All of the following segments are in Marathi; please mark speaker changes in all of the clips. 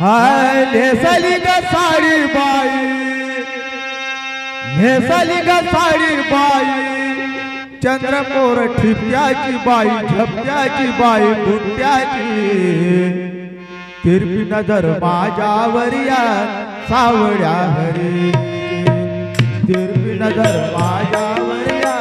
Speaker 1: हाय नेसली ग साडी बाई नेसली ग साडी बाई चंद्रपूर ठिप्याची बाई झपट्याची बाई गुट्याची तिरपी नजर माझ्यावर या सावड्या हरी तीर्पिण धर्मायावया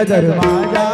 Speaker 1: नजर माझ्या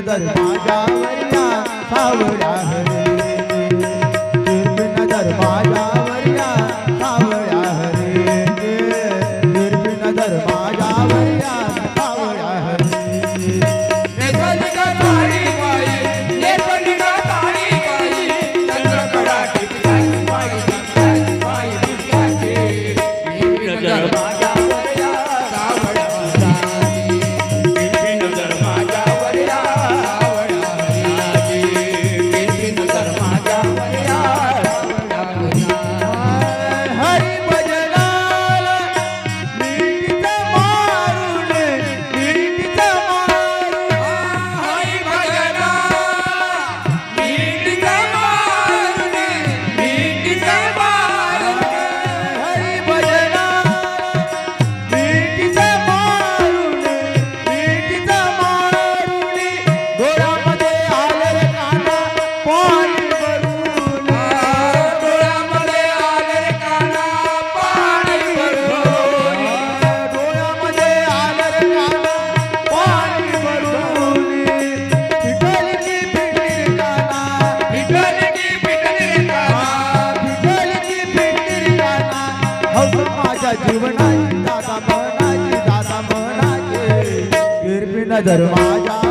Speaker 1: नगर माझ्यावरया सावळ्या हरे. शिवनाची दादा म्हणाची